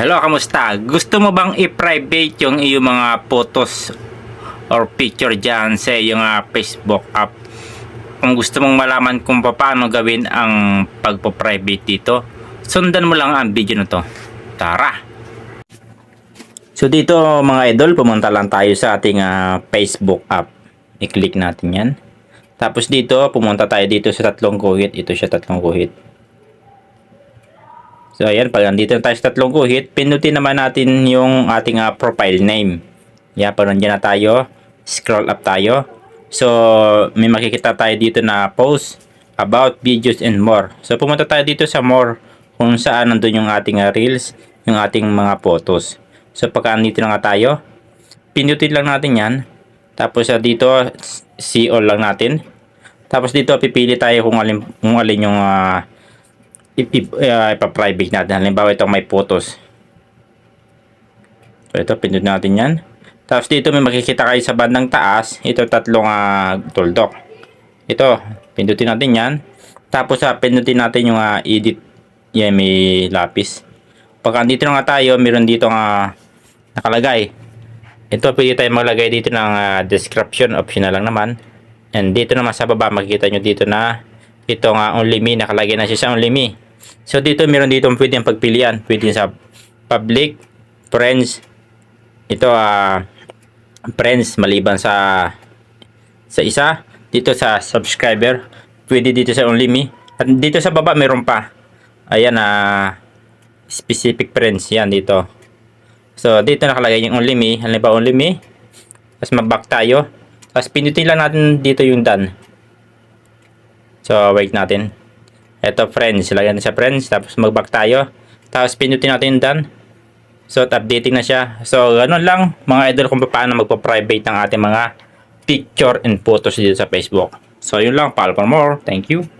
Hello, kamusta? Gusto mo bang i-private yung iyong mga photos or picture dyan sa iyong ah, Facebook app? Kung gusto mong malaman kung paano gawin ang pagpo-private dito, sundan mo lang ang video na to. Tara! So dito mga idol, pumunta lang tayo sa ating ah, Facebook app. I-click natin yan. Tapos dito, pumunta tayo dito sa tatlong guhit. Ito siya tatlong guhit. So ayan, pag nandito na tayo sa tatlong guhit, pindutin naman natin yung ating ah, profile name. Yan, pag nandiyan na tayo, scroll up tayo. So, may makikita tayo dito na post about videos and more. So, pumunta tayo dito sa more kung saan nandun yung ating ah, reels, yung ating mga photos. So, pagka nandito na tayo, pindutin lang natin yan. Tapos ah, dito, see all lang natin. Tapos dito, pipili tayo kung alin, kung alin yung ah, ip- uh, ipa-private natin. Halimbawa, itong may photos. So, ito, pindot natin yan. Tapos dito may makikita kayo sa bandang taas. Ito, tatlong uh, tuldok. Ito, pindutin natin yan. Tapos, uh, pindutin natin yung ah, edit. Yan, may lapis. Pag andito na nga tayo, meron dito nga nakalagay. Ito, pwede tayo maglagay dito ng ah, description. Optional lang naman. And dito naman sa baba, makikita nyo dito na ito nga only me, nakalagay na siya sa only me. So dito meron dito pwede ang pagpilian. Pwede sa public, friends, ito ah friends maliban sa sa isa. Dito sa subscriber, pwede dito sa only me. At dito sa baba meron pa. Ayan ah specific friends yan dito. So dito nakalagay yung only me, halimbawa only me. Tapos mag-back tayo. Tapos pinutin lang natin dito yung done. So, wait natin. Ito, friends. Lagyan natin sa friends. Tapos, mag-back tayo. Tapos, pinutin natin yung done. So, updating na siya. So, ganun lang, mga idol, kung paano magpa-private ng ating mga picture and photos dito sa Facebook. So, yun lang. Follow for more. Thank you.